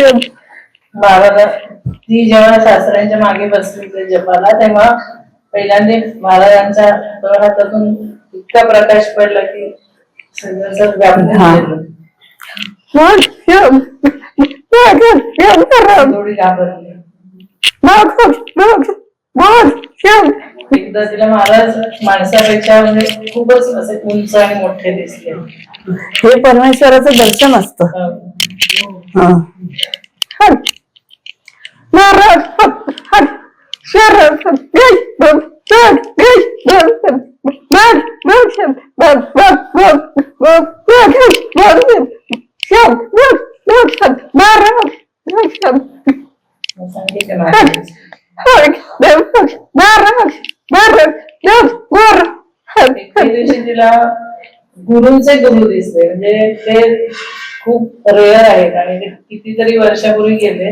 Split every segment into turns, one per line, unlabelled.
Yeah.
बाबाला ती जेव्हा सासऱ्यांच्या मागे बसली होती जपाला तेव्हा पहिल्यांदा महाराजांच्या हातातून इतका प्रकाश पडला की सगळं सगळं व्यापून
हा.
गेलं.
Bak, yap. Bak, yap, yarak.
थोडी घाबरली
Bak, bak, bak, yap.
एकदा तिला महाराज माणसापेक्षा म्हणजे खूपच असे उंच आणि मोठे दिसले
हे परमेश्वराचं दर्शन असतं हा
तिला गुरुंचे गुरु दिसले म्हणजे ते खूप रेअर आहेत आणि ते कितीतरी वर्षापूर्वी गेले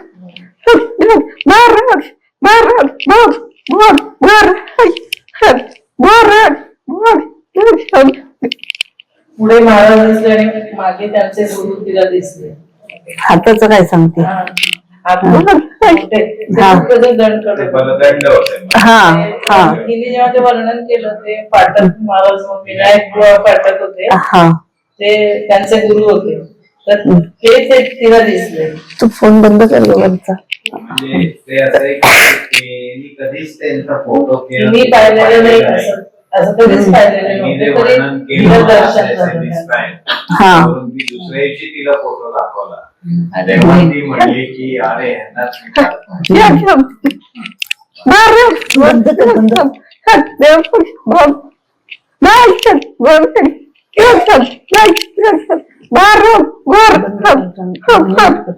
पुढे महाराज दिसले आणि मागे त्यांचे गुरु तिला दिसले.
हाताचं काय सांगते?
हा.
हा. हा. हा
तिने जेव्हा ते वर्णन केलं ते पाठक महाराज मग विनायक पाठक होते.
हा.
ते त्यांचे गुरु होते. तर ते ते तिला दिसले.
तू फोन बंद कर
म्हणजे ते असं एक की मी कधीच त्यांचा फोटो केला
मी पाहिलेलं नाही. असं असं कधीच पाहिलेलं
त्यांनी जे
तरी
वर्णन
तिला
केलं
हा.
मी दुसऱ्या दिवशी तिला फोटो दाखवला. तेव्हा ती म्हणली की अरे यांना स्वीकार
बंद कर बंद कर.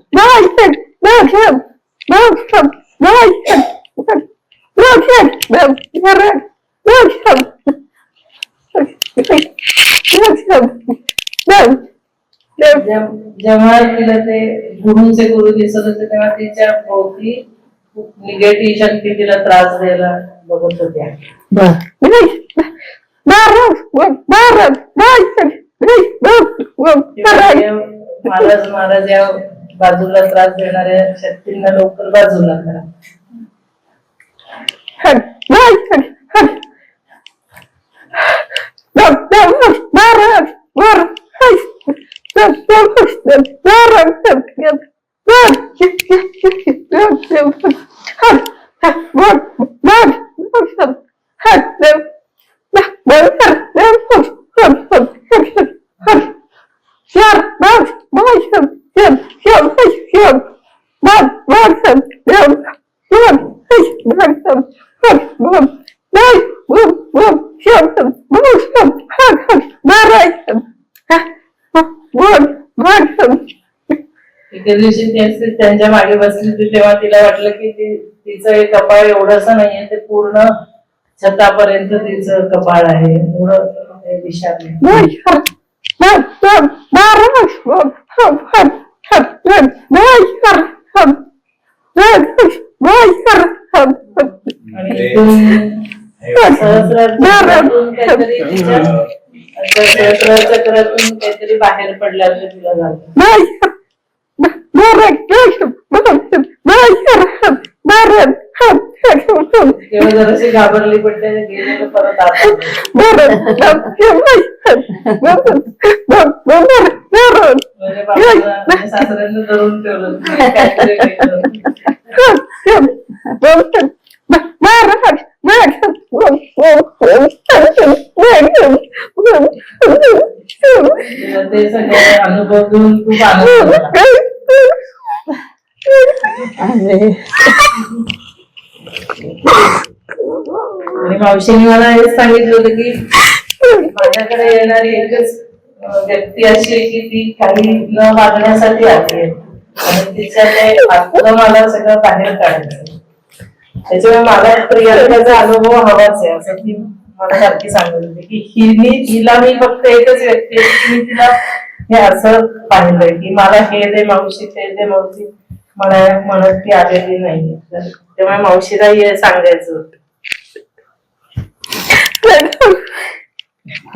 जेव्हा तिला ते गुरुंचे गुरु दिसत होते तेव्हा तिच्या भोवती निगेटिव्ह शक्ती तिला त्रास द्यायला बघत होत्या महाराज महाराज या बाजूला त्रास देणाऱ्या शक्तींना लवकर बाजूला करा Bye. एके दिवशी ती त्यांच्या मागे बसली होती तेव्हा तिला वाटलं की ती तिचं हे कपाळ एवढंच नाहीये ते पूर्ण छतापर्यंत तिचं कपाळ आहे एवढं आणि इथून सहस्रातून काहीतरी तिच्या सहस्राचक्रातून काहीतरी बाहेर पडल्याचं तिला झालं तेव्हा जराशी घाबरली पण ते गेले तर परत आत म्हणजे बाबाला म्हणजे सासऱ्यांनी धरून ठेवलं काहीतरी वेगळं. तिला ते सगळे अनुभव घेऊन खूप आनंद झाला आणि मावशीने मला हेच सांगितलं होतं की माझ्याकडे येणारी एकच व्यक्ती अशी आहे की ती काही न मागण्यासाठी आली आहे. आणि तिच्या ते आतलं मला सगळं बाहेर काढायचं त्याच्यामुळे मला प्रियंकाचा अनुभव हवाच आहे. असं ती मला सारखी सांगत होती की मी हिला मी फक्त एकच व्यक्ती आहे की मी तिला हे असं पाहिलंय की मला हे दे मावशी ते दे मावशी. मला म्हणत ती आलेली नाही तर तेव्हा मावशीला हे सांगायचं होतं.